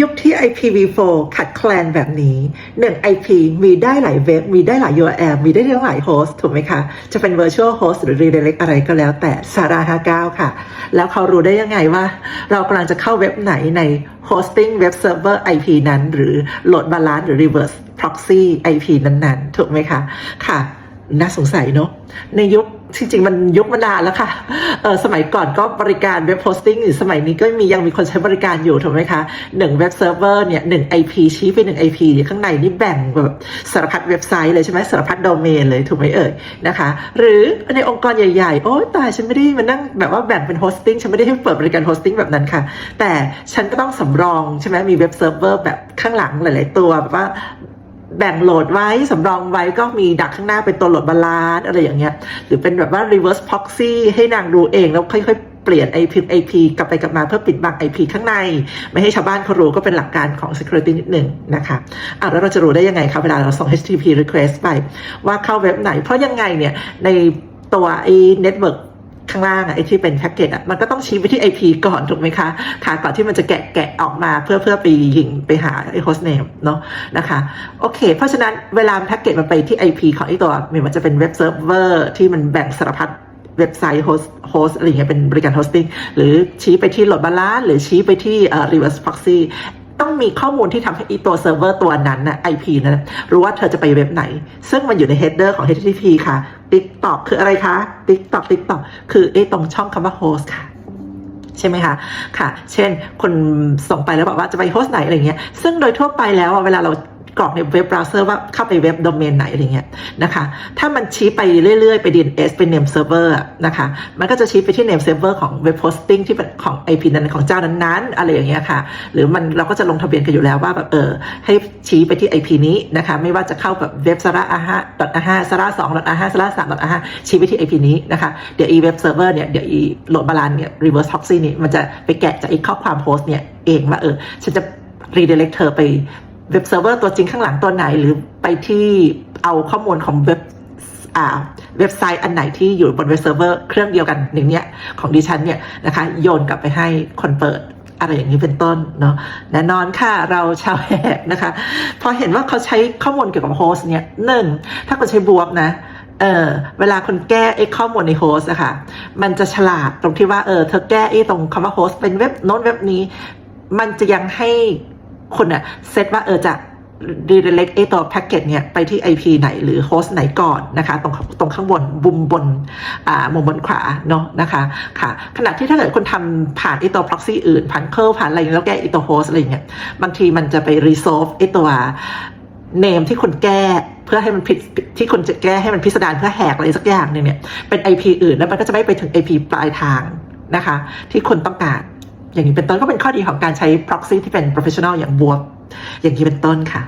ยุคที่ IPv4 ขัดแคลนแบบนี้ 1 IP มีได้หลายเว็บ มีได้หลาย URL มีได้หลายโฮสต์ถูกไหมคะ จะเป็น virtual host หรือ redirect อะไรก็แล้วแต่สารา59 ค่ะ แล้วเขารู้ได้ยังไงว่า เรากำลังจะเข้าเว็บไหนใน hosting web server IP นั้น หรือ load balance หรือ reverse proxy IP นั้นๆ ถูกไหมคะ ค่ะ น่าสงสัยเนอะในยุคจริงๆมันยุคมานานแล้วค่ะเออสมัยก่อนก็บริการเว็บโฮสติ้งอยู่สมัยนี้ก็มียังมีคนใช้บริการอยู่ถูกไหมคะหนึ่งเว็บเซิร์ฟเวอร์เนี่ยหนึ่ง IP ชี้ไปหนึ่ง IP เนี่ยข้างในนี่แบ่งแบบสารพัดเว็บไซต์เลยใช่ไหมสารพัดโดเมนเลยถูกไหมเอ่ยนะคะ หรือในองค์กรใหญ่ๆ โอ้ตายฉันไม่ได้มานั่งแบบว่าแบ่งเป็นโฮสติ้งฉันไม่ได้ให้เปิดบริการโฮสติ้งแบบนั้นค่ะ แต่ฉันก็ต้องสำรองใช่ไหมมีเว็บเซิร์ฟเวอร์แบบข้างหลังหลาย ๆ ตัวแบบว่า แบ่งโหลดไว้สำรองไว้ก็มีดักข้างหน้าเป็นตัวโหลดบาลานซ์อะไรอย่างเงี้ย หรือเป็นแบบว่า reverse proxy ให้นางดูเองแล้วค่อยๆ เปลี่ยน IP IP กลับไปกลับมาเพื่อปิดบัง IP ข้างใน ไม่ให้ชาวบ้านเขารู้ก็เป็นหลักการของ security นิดหนึ่งนะคะอะแล้วเราจะรู้ได้ยังไงคะเวลาเราส่ง HTTP request ไป ว่าเข้าเว็บไหน เพราะยังไงเนี่ยในตัวไอ้ network ข้างล่างอะไอที่เป็นแพ็กเกจอะมันก็ต้องชี้ไปที่ IP ก่อนถูกไหมคะค่ะก่อนที่มันจะแกะแกะออกมาเพื่อเพื่อไปยิงไปหาไอ้ host name เนาะนะคะโอเค เพราะฉะนั้นเวลาแพ็กเกจมันไปที่ IP ของไอตัวไม่ว่าจะเป็นเว็บเซิร์ฟเวอร์ที่มันแบ่งสารพัดเว็บไซต์โฮสโฮสอะไรเงี้ยเป็นบริการโฮสติ้งหรือชี้ไปที่โหลดบาลานซ์หรือชี้ไปที่เอ่อ reverse proxy ต้องมีข้อมูลที่ทำให้อีตัวเซิร์ฟเวอร์ตัวนั้นนะ IP นั้นนะรู้ว่าเธอจะไปเว็บไหน ซึ่งมันอยู่ใน header ของ HTTP ค่ะ TikTok คืออะไรคะ TikTok TikTok คือไอ้ตรงช่องคำว่า host ค่ะใช่ไหมคะค่ะ เช่น คนส่งไปแล้วบอกว่าจะไปโฮสต์ไหนอะไรเงี้ย ซึ่งโดยทั่วไปแล้วเวลาเรา กรอกในเว็บเบราว์เซอร์ว่าเข้าไปเว็บโดเมนไหนอะไรเงี้ยนะคะ ถ้ามันชี้ไปเรื่อยๆ ไป DNS เป็น name server อะนะคะ มันก็จะชี้ไปที่ name server ของเว็บโฮสติ้งที่เป็นของ IP นั้นของเจ้านั้นๆ อะไรอย่างเงี้ยค่ะ หรือมันเราก็จะลงทะเบียนกันอยู่แล้วว่าแบบเออให้ชี้ไปที่ IP นี้นะคะ ไม่ว่าจะเข้าแบบเว็บสาระอาห้าดอทอาห้าสาระสองดอทอาห้าสาระสามดอทอาห้าชี้ไปที่ IP นี้นะคะ เดี๋ยวอีเว็บเซิร์ฟเวอร์เนี่ย เดี๋ยวอีโหลดบาลานเนี่ย reverse proxy นี่มันจะไปแกะจากอีข้อความโพสต์เนี่ยเองว่าเออฉันจะ redirect เธอไป เว็บเซิร์ฟเวอร์ตัวจริงข้างหลังตัวไหน หรือไปที่เอาข้อมูลของเว็บอ่าเว็บไซต์อันไหนที่อยู่บนเว็บเซิร์ฟเวอร์เครื่องเดียวกันอย่างเนี้ยของดิฉันเนี่ยนะคะโยนกลับไปให้คนเปิดอะไรอย่างนี้เป็นต้นเนาะแน่นอนค่ะเราชาวแหกนะคะ พอเห็นว่าเขาใช้ข้อมูลเกี่ยวกับโฮสต์เนี่ยหนึ่งถ้าคนใช้บวกนะเออเวลาคนแก้ไอ้ข้อมูลในโฮสต์อะค่ะมันจะฉลาดตรงที่ว่าเออเธอแก้ไอ้ตรงคำว่าโฮสต์เป็นเว็บโน้นเว็บนี้ มันจะยังให้ คนอะเซตว่าเออจะ redirect ไอตัวแพ็กเกจเนี่ยไปที่ IP ไหนหรือโฮสต์ไหนก่อนนะคะตรงตรงข้างบนบุมบนอ่ามุมบนขวาเนาะนะคะค่ะขณะที่ถ้าเกิดคนทำผ่านไอตัว proxy อื่น ผ่านเคิลผ่านอะไรอย่แล้วแก้ไอตัวโฮสต์อะไรเงี้ยบางทีมันจะไป resolve ไอตัว name ที่คนแก้เพื่อให้มันผิดที่คนจะแก้ให้มันพิสดารเพื่อแหกอะไรสักอย่างหนึ่งเนี่ยเป็น IP อื่นแล้วมันก็จะไม่ไปถึง IP ปลายทางนะคะ ที่คนต้องการ อย่างนี้เป็นต้นก็เป็นข้อดีของการใช้ proxy ที่เป็น professional อย่างบวอย่างนี้เป็นต้นค่ะ